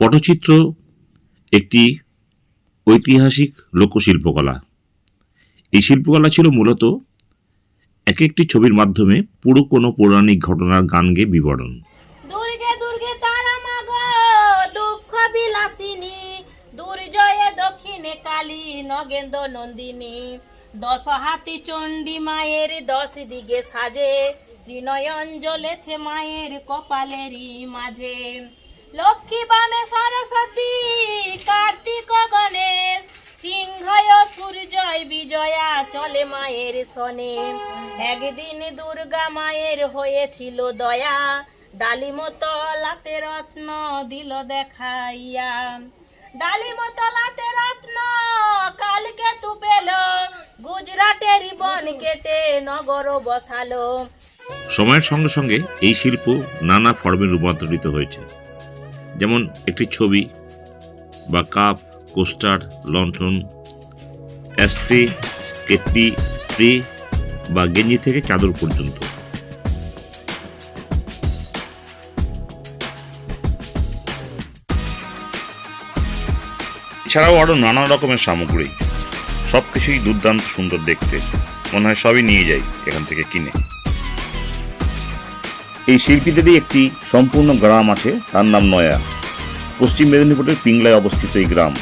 পটচিত্র একটি ঐতিহাসিক লোকশিল্পকলা। এই শিল্পকলা ছিল মূলত এক একটি ছবির মাধ্যমে পুরো কোনো পৌরাণিক ঘটনার গান গেয়ে বিবরণ। দুর্গে তারা বিলাসিনী দক্ষিণে কালী, নগেন্দ্র নন্দিনী। দশ দিকে সাজে মায়ের কপালেরই মাঝে। লক্ষ্মী বামে সরস্বতী, কার্তিক গণেশ সিংহয় সূর্যয় বিজয়া চলে মায়ের সনে। একদিন দুর্গা মায়ের হয়েছিল দয়া ডালিমতলাতে রত্ন দিল দেখাইয়া। ডালিমতলাতে রত্ন কালকে তু পেল, গুজরাটের বন কেটে নগর বসালো। সময়ের সঙ্গে সঙ্গে এই শিল্প নানা ফর্মে রূপান্তরিত হয়েছে। যেমন একটি ছবি বা কাপ কোস্টার লন্ঠন অ্যাস্ট্রে কেটলি ট্রে বা গেঞ্জি থেকে চাদর পর্যন্ত। এছাড়াও আরও নানা রকমের সামগ্রী। সব কিছুই দুর্দান্ত সুন্দর দেখতে। মনে হয় সবই নিয়ে যাই এখান থেকে কিনে। এই শিল্পীদেরই একটি সম্পূর্ণ গ্রাম আছে, তার নাম নয়া। পশ্চিম মেদিনীপুরের পিংলায় অবস্থিত এই গ্রাম।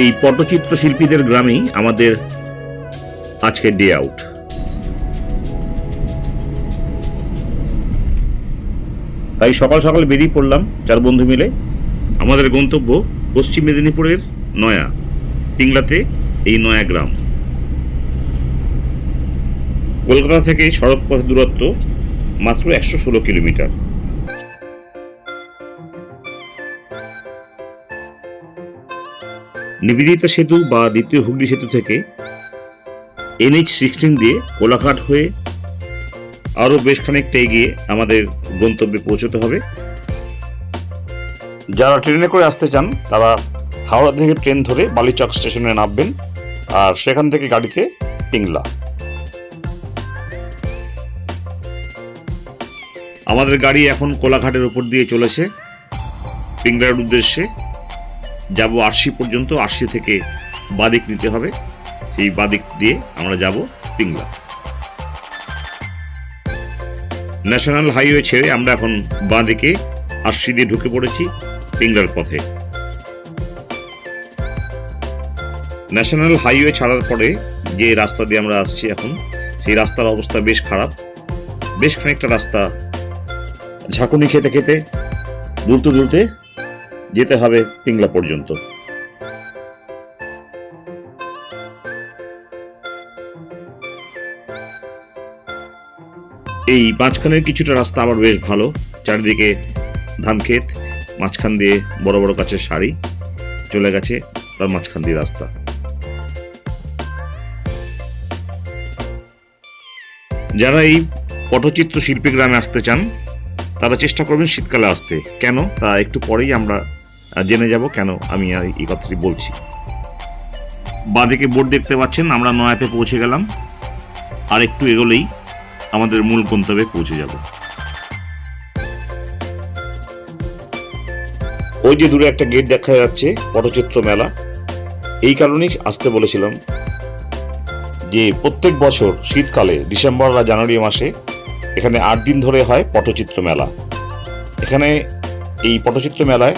এই পটচিত্র শিল্পীদের গ্রামেই আমাদের আজকের ডে আউট তাই সকাল সকাল বেরিয়ে পড়লাম চার বন্ধু মিলে। আমাদের গন্তব্য পশ্চিম মেদিনীপুরের নয়া, পিংলাতে এই নয়া গ্রাম। কলকাতা থেকে সড়ক পথ দূরত্ব মাত্র একশো ষোলো কিলোমিটার। নিবেদিতা সেতু বা দ্বিতীয় হুগলি সেতু থেকে এনএইচ সিক্সটিন দিয়ে কোলাঘাট হয়ে আরও বেশ খানিকটা এগিয়ে আমাদের গন্তব্যে পৌঁছতে হবে। যারা ট্রেনে করে আসতে চান, তারা হাওড়া থেকে ট্রেন ধরে বালিচক স্টেশনে নামবেন আর সেখান থেকে গাড়িতে পিংলা। আমাদের গাড়ি এখন কোলাঘাটের উপর দিয়ে চলেছে। পিংলার উদ্দেশ্যে যাব আরশি পর্যন্ত আরশি থেকে বাদিক নিতে হবে। সেই বাদিক দিয়ে আমরা যাব পিংলা। ন্যাশনাল হাইওয়ে ছেড়ে আমরা এখন বাঁদিকে আরশি দিয়ে ঢুকে পড়েছি পিংলার পথে। ন্যাশনাল হাইওয়ে ছাড়ার পরে যে রাস্তা দিয়ে আমরা আসছি এখন, সেই রাস্তার অবস্থা বেশ খারাপ। বেশ খানিকটা রাস্তা ঝাঁকুনি খেতে খেতে, দুলতে দুলতে যেতে হবে পিংলা পর্যন্ত। এই মাঝখানের কিছুটা রাস্তা আবার বেশ ভালো। চারিদিকে ধান ক্ষেত, মাঝখান দিয়ে বড় বড় গাছের সারি চলে গেছে তার মাঝখান দিয়ে রাস্তা। যারা এই পটচিত্র শিল্পী গ্রামে আসতে চান তারা চেষ্টা করবেন শীতকালে আসতে। কেন? তা একটু পরেই আমরা জেনে যাব কেন আমি এই কথাটি বলছি। বাঁদিকে বোর্ড দেখতে পাচ্ছেন, আমরা নয়াতে পৌঁছে গেলাম। আর একটু এগোলেই আমাদের মূল গন্তব্যে পৌঁছে যাব। ওই যে দূরে একটা গেট দেখা যাচ্ছে, পটচিত্র মেলা। এই কারণেই আসতে বলেছিলাম যে প্রত্যেক বছর শীতকালে, ডিসেম্বর বা জানুয়ারি মাসে এখানে আট দিন ধরে হয় পটচিত্র মেলা। এখানে এই পটচিত্র মেলায়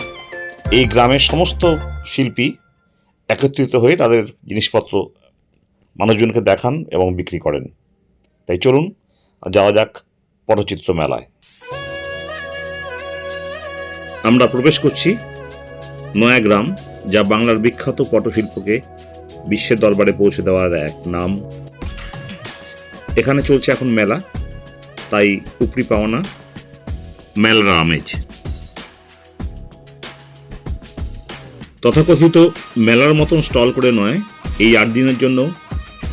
এই গ্রামের সমস্ত শিল্পী একত্রিত হয়ে তাদের জিনিসপত্র মানুষজনকে দেখান এবং বিক্রি করেন। তাই চলুন, যাওয়া যাক পটচিত্র মেলায়। আমরা প্রবেশ করছি নয়া গ্রাম, যা বাংলার বিখ্যাত পটশিল্পকে বিশ্বের দরবারে পৌঁছে দেওয়ার এক নাম। এখানে চলছে এখন মেলা। তাই উপরি পাওনা মেলার আমেজ তথাকথিত মেলার মতন স্টল করে নয়, এই আট দিনের জন্য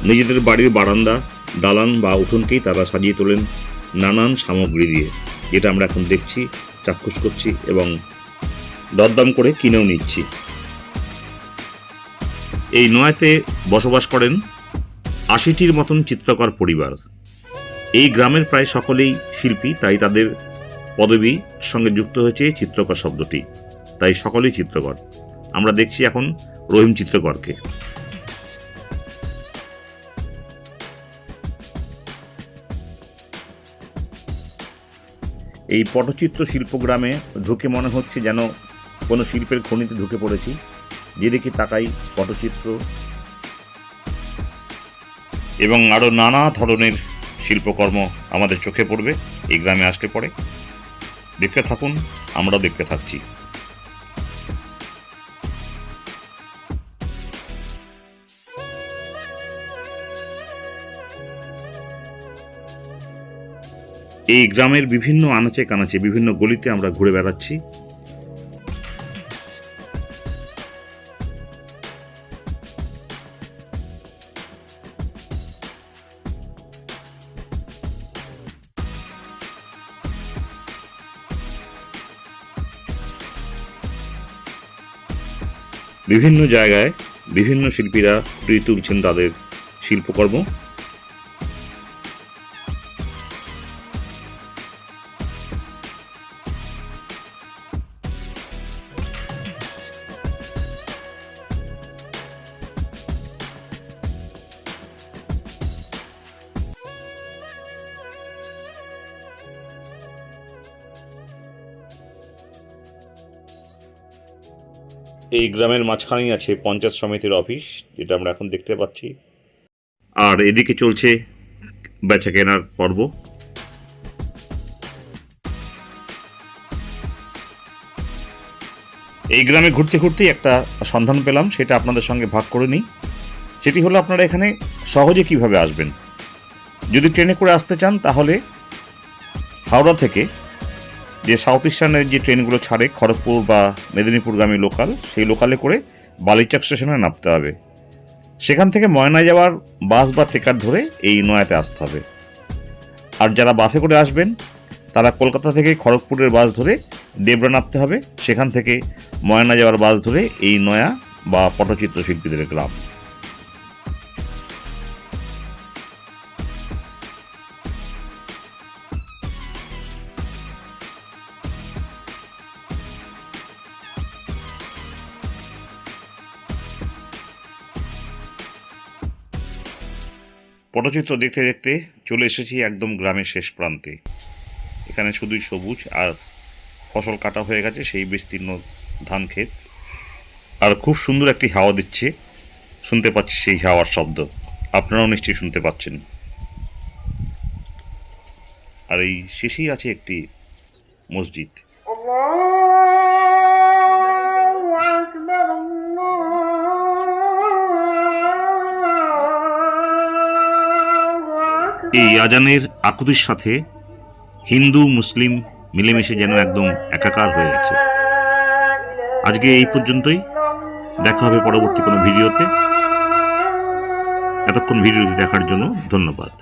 নিজেদের বাড়ির বারান্দা, দালান বা উঠোনকেই তারা সাজিয়ে তোলেন নানান সামগ্রী দিয়ে, যেটা আমরা এখন দেখছি, চাক্ষুষ করছি এবং দরদাম করে কিনেও নিচ্ছি। এই নয়াতে বসবাস করেন আশিটির মতন চিত্রকর পরিবার। এই গ্রামের প্রায় সকলেই শিল্পী, তাই তাদের পদবীর সঙ্গে যুক্ত হয়েছে চিত্রকর শব্দটি। তাই সকলেই চিত্রকর। আমরা দেখছি এখন রহিম চিত্রকরকে। এই পটচিত্র শিল্পগ্রামে ঢুকে মনে হচ্ছে যেন কোনো শিল্পের খনিতে ঢুকে পড়েছি। যেদিকে তাকাই পটচিত্র এবং আরও নানা ধরনের শিল্পকর্ম আমাদের চোখে পড়বে, এই গ্রামে আসলে পরে। দেখতে থাকুন, আমরাও দেখতে থাকছি। এই গ্রামের বিভিন্ন আনাচে কানাচে, বিভিন্ন গলিতে আমরা ঘুরে বেড়াচ্ছি। বিভিন্ন জায়গায় বিভিন্ন শিল্পীরা ফুটিয়ে তুলছেন তাদের শিল্পকর্ম। এই গ্রামের মাঝখানেই আছে পঞ্চায়েত সমিতির অফিস, যেটা আমরা এখন দেখতে পাচ্ছি। আর এদিকে চলছে বেচা কেনার পর্ব। এই গ্রামে ঘুরতে ঘুরতেই একটা সন্ধান পেলাম, সেটা আপনাদের সঙ্গে ভাগ করে নিই। সেটি হলো আপনারা এখানে সহজে কীভাবে আসবেন? যদি ট্রেনে করে আসতে চান, তাহলে হাওড়া থেকে যে সাউথ ইস্টার্নের যে ট্রেনগুলো ছাড়ে, খড়গপুর বা মেদিনীপুরগামী লোকাল সেই লোকালে করে বালিচক স্টেশনে নামতে হবে। সেখান থেকে ময়না যাওয়ার বাস বা ট্রেকার ধরে এই নয়াতে আসতে হবে। আর যারা বাসে করে আসবেন, তারা কলকাতা থেকে খড়গপুরের বাস ধরে দেবরা নামতে হবে। সেখান থেকে ময়না যাওয়ার বাস ধরে এই নয়া বা পটচিত্র শিল্পীদের গ্রাম। পটচিত্র দেখতে দেখতে চলে এসেছি একদম গ্রামের শেষ প্রান্তে। এখানে শুধুই সবুজ আর ফসল কাটা হয়ে গেছে সেই বিস্তীর্ণ ধান ক্ষেত। আর খুব সুন্দর একটি হাওয়া দিচ্ছে। শুনতে পাচ্ছি সেই হাওয়ার শব্দ। আপনারাও নিশ্চয়ই শুনতে পাচ্ছেন। আর এই শেষেই আছে একটি মসজিদ। এই আজানের আকুতির সাথে হিন্দু, মুসলিম মিলেমিশে যেন একদম একাকার হয়ে গেছে আজকে এই পর্যন্তই। দেখা হবে পরবর্তী কোনো ভিডিওতে। এতক্ষণ ভিডিওটি দেখার জন্য ধন্যবাদ।